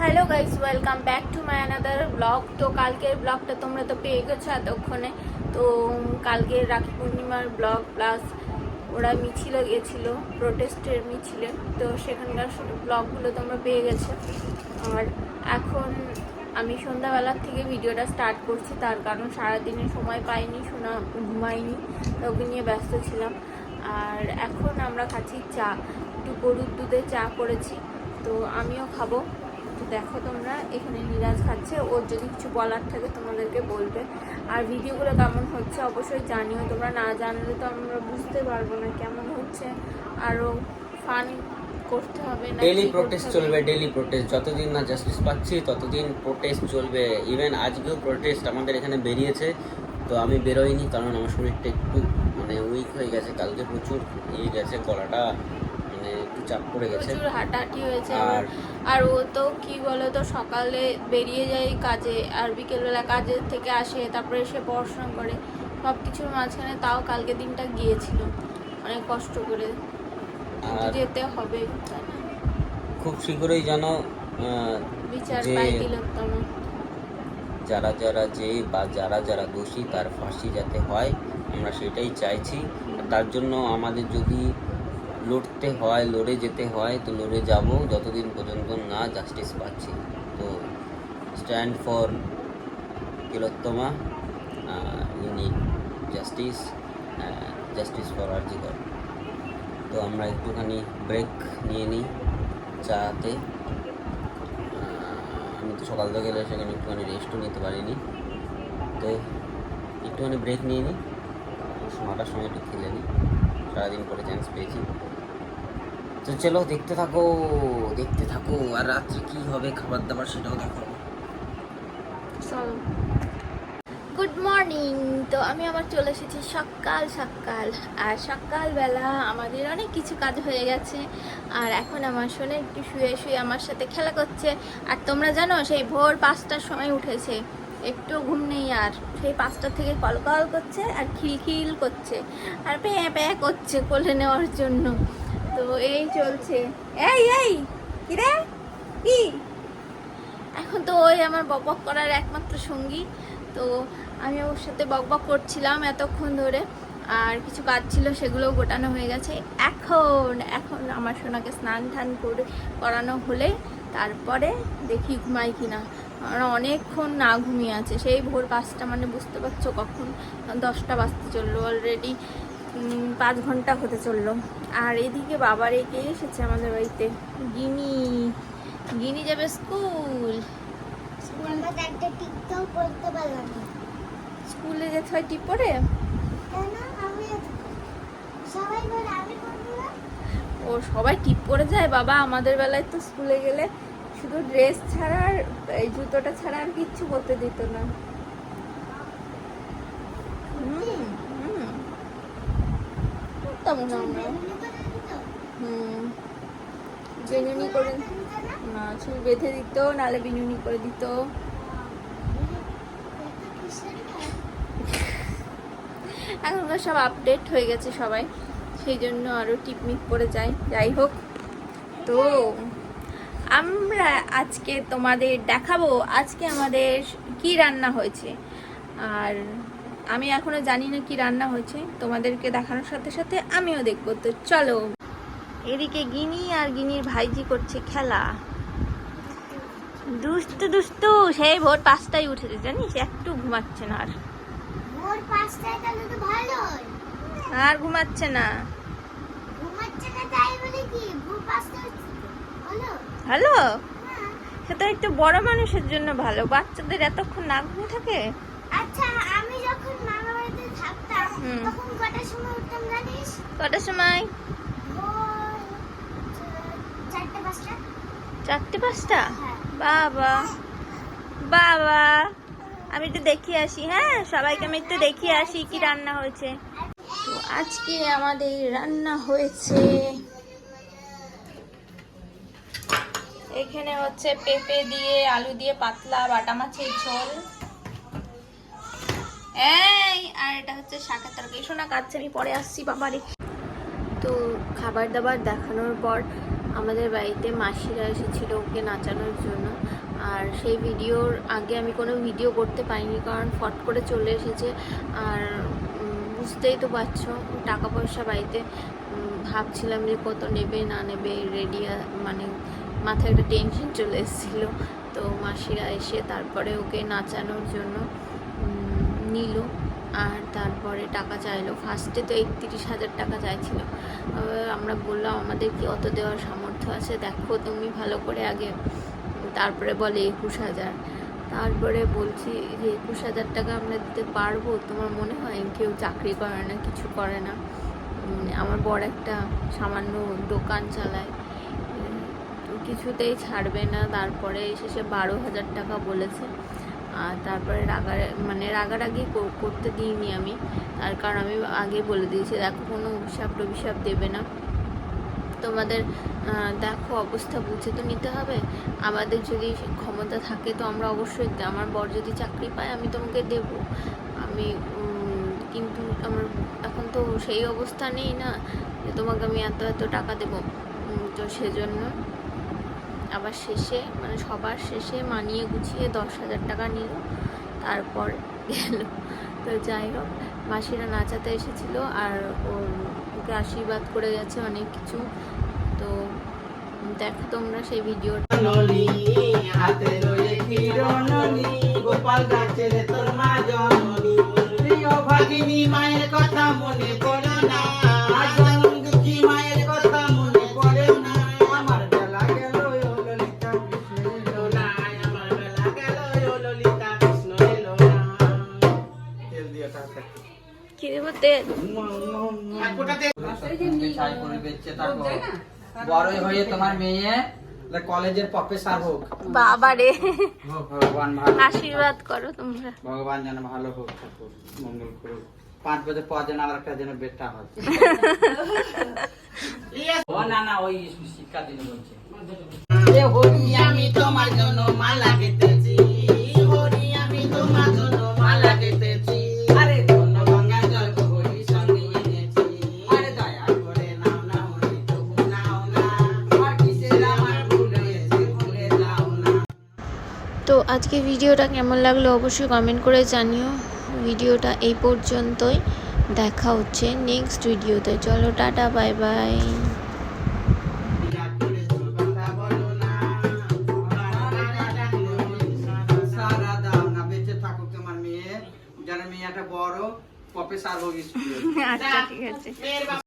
Hello guys, welcome back to my another blog. তো কালকের ব্লগটা তোমরা তো পেয়ে গেছো এতক্ষণে। তো কালকের রাখি পূর্ণিমার ব্লগ, প্লাস ওরা মিছিলে গেছিল, প্রোটেস্টের মিছিলে। তো সেখানকার ব্লগগুলো তোমরা পেয়ে গেছো। আর এখন আমি সন্ধ্যাবেলার থেকে ভিডিওটা স্টার্ট করছি, তার কারণ সারাদিনে সময় পাইনি শোনা ঘুমাইনি ওকে নিয়ে ব্যস্ত ছিলাম। আর এখন আমরা খাচ্ছি চা একটু গরুর দুধে চা করেছি। তো আমিও খাব। তো দেখো তোমরা এখানে নিরাজ খাচ্ছে। ওর যদি কিছু বলার থাকে তোমাদেরকে বলবে। আর ভিডিওগুলো কেমন হচ্ছে অবশ্যই জানিও। তোমরা না জানলে তো আমরা বুঝতে পারব না কেমন হচ্ছে। আরও ফান করতে হবে না ডেলি প্রোটেস্ট চলবে ডেলি প্রোটেস্ট যতদিন না জাস্টিস পাচ্ছি ততদিন প্রোটেস্ট চলবে। ইভেন আজকেও প্রোটেস্ট আমাদের এখানে বেরিয়েছে। তো আমি বেরোইনি কারণ আমার শরীরটা একটু মানে উইক হয়ে গেছে। কালকে প্রচুর ইয়ে গেছে গলাটা মানে একটু চাপ পড়ে গেছে। প্রচুর হাঁটাহাঁটি হয়েছে আর আর ও তো কি বলো তো সকালে বেরিয়ে যায় কাজে আর বিকেলবেলা কাজের থেকে আসে তারপরে এসে পড়াশোনা করে। সব কিছুর মাঝখানে তাও কালকে দিনটা গিয়েছিল অনেক কষ্ট করে। যেতে হবে খুব শীঘ্রই যেন বিচার পাই তিলোত্তম। যারা যারা যে বা যারা যারা দোষী তার ফাঁসি যাতে হয় আমরা সেটাই চাইছি। তার জন্য আমাদের যদি লড়তে হয়, লড়ে যেতে হয়, তো লড়ে যাব। যতদিন পর্যন্ত না জাস্টিস পাচ্ছি। তো stand for Tilottama unique justice justice for RG Kar তো আমরা একটুখানি ব্রেক নিয়ে নিই চাতে। আমি তো সকাল থেকে গেলে সেখানে একটুখানি রেস্টও নিতে পারিনি। তো একটুখানি ব্রেক নিয়ে নিই। নটার সময় একটু খেলে নিই। সারাদিন পরে চান্স পেয়েছি। তো চলো দেখতে থাকো দেখতে থাকো, আর রাত্রে কী হবে খাবার দাবার সেটাও দেখো। গুড মর্নিং তো আমি আবার চলে এসেছি সকাল সকাল। আর সকালবেলা আমাদের অনেক কিছু কাজ হয়ে গেছে। আর এখন আমার শোনে একটু শুয়ে শুয়ে আমার সাথে খেলা করছে। আর তোমরা জানো, সেই ভোর পাঁচটার সময় উঠেছে। একটু ঘুম নেই আর। সেই পাঁচটা থেকে কল কল করছে আর খিলখিল করছে। আর প্যাঁ প্যাঁ করছে কোলে নেওয়ার জন্য। তো এই চলছে। এই এই, কিরে? কি? এখন তো ওই আমার বকবক করার একমাত্র সঙ্গী। তো আমি ওর সাথে বকবক করছিলাম এতক্ষণ ধরে। আর কিছু কাজ ছিল, সেগুলোও গোটানো হয়ে গেছে। এখন এখন আমার সোনাকে স্নান টান করে করানো হলে তারপরে দেখি ঘুমাই কিনা। আর অনেকক্ষণ না ঘুমিয়ে আছে। সেই ভোর পাঁচটা মানে বুঝতে পারছ কখন? দশটা বাজতে চলল অলরেডি পাঁচ ঘণ্টা হতে চলল। আর এদিকে বাবা রেখে এসেছে আমাদের বাড়িতে? গিনি। গিনি যাবে স্কুল। স্কুল যেতে হয় টিপ পরে ও সবাই টিপ পরে যায়? বাবা আমাদের বেলায় তো স্কুলে গেলে শুধু ড্রেস ছাড়া আর এই জুতোটা ছাড়া আর কিচ্ছু করতে দিত না। হুম। করতাম না আমরা। হুম। বেনুনি করে না, চুল বেঁধে দিত নালে বিনুনি করে দিত। এখনকার সব আপডেট হয়ে গেছে সবাই। সেই জন্য আরও টিপমিক পড়ে যায়। যাই হোক। তো আমরা আজকে তোমাদের দেখাবো আজকে আমাদের কি রান্না হয়েছে। আর আমি এখনও জানি না কি রান্না হয়েছে। তোমাদেরকে দেখানোর সাথে সাথে আমিও দেখব। তো চলো। এদিকে গিনি আর গিনির ভাইজি করছে খেলা। দুষ্টু দুষ্টু সেই ভোর পাঁচটায় উঠেছে জানিস? একটু ঘুমাচ্ছে না আর। ভোর পাঁচটায় তাহলে তো ভালোই। আর ঘুমাচ্ছে না। ঘুমাচ্ছে না তাই বলে কি? ভোর পাঁচটায় হলো? ভালো হ্যাঁ। সেটা একটু বড় মানুষের জন্য ভালো। বাচ্চাদের এতক্ষণ না ঘুমিয়ে থাকে আচ্ছা আমি যখন মামা বাড়িতে থাকতাম হুম। তখন কটার সময় উঠতাম জানিস? কটার সময়? ভোর চারটে পাঁচটা। চারটে পাঁচটা? হ্যাঁ। বাবা বাবা আমি একটু দেখিয়ে আসি হ্যাঁ? সবাইকে আমি একটু দেখিয়ে আসি কি রান্না হয়েছে। তো আজকে আমাদের রান্না হয়েছে এখানে হচ্ছে পেঁপে দিয়ে আলু দিয়ে পাতলা বাটা মাছের ঝোল। এই, আর এটা হচ্ছে শাকের তরকারি। শোনা আমি পরে আসছি, বাবারে। তো খাবার দাবার দেখানোর পর আমাদের বাড়িতে মাসিরা এসেছিল ওকে নাচানোর জন্য। আর সেই ভিডিওর আগে আমি কোনো ভিডিও করতে পারিনি, কারণ ফট করে চলে এসেছে। আর বুঝতেই তো পারছ টাকা পয়সা বাড়িতে ভাবছিলাম যে কত নেবে, না নেবে রেডি মানে মাথায় একটা টেনশন চলে এসেছিল। তো মাসিরা এসে তারপরে ওকে নাচানোর জন্য নিল আর তারপরে টাকা চাইলো। ফার্স্টে তো একত্রিশ হাজার টাকা চাইছিল। আমরা বললাম, আমাদের কি অত দেওয়ার সামর্থ্য আছে? দেখো তুমি ভালো করে আগে তারপরে বলে, একুশ হাজার। তারপরে বলছি, যে একুশ হাজার টাকা আমরা দিতে পারব? তোমার মনে হয় কেউ চাকরি করে না, কিছু করে না? আমার বড় একটা সামান্য দোকান চালায়। কিছুতেই ছাড়বে না। তারপরে শেষে বারো হাজার টাকা বলেছে। আর তারপরে রাগার মানে রাগারাগি কর- করতে দিইনি আমি। তার কারণ আমি আগে বলে দিয়েছি, দেখো কোনো অভিশাপ টভিশাপ দেবে না। তোমাদের দেখো অবস্থা বুঝে তো নিতে হবে। আমাদের যদি ক্ষমতা থাকে তো আমরা অবশ্যই আমার বর যদি চাকরি পায় আমি তোমাকে দেব। আমি কিন্তু আমার এখন তো সেই অবস্থা নেই না যে তোমাকে আমি এত এত টাকা দেবো। তো সেজন্য আবার শেষে মানে সবার শেষে মানিয়ে গুছিয়ে দশ হাজার টাকা নিল। তারপর গেল। তো যাই হোক, মাসিরা নাচাতে এসেছিল আর ওর ওকে আশীর্বাদ করে গেছে অনেক কিছু। তো দেখো তোমরা সেই ভিডিওটা। কথা মনে পড়ে না। মায়ের কথা বড়ই হয়ে তোমার মেয়ে কলেজের প্রফেসর হোক। বাবা রে ভগবান ভালো আশীর্বাদ করো তোমরা। ভগবান যেন ভালো হোক মঙ্গল করুক। পাঁচ বছর পর যেন আবার একটা যেন বেটা হয়। ও না না ওই শিক্ষা দিন বলছে। আমি তোমার জন্য মালা গেতেছি আজকে ভিডিওটা কেমন লাগল অবশ্যই কমেন্ট করে জানিও। ভিডিওটা এই পর্যন্তই। দেখা হচ্ছে নেক্সট ভিডিওতে চলো টাটা বাই বাই বড় প্রফেসর হোক স্কুলে। আচ্ছা ঠিক আছে।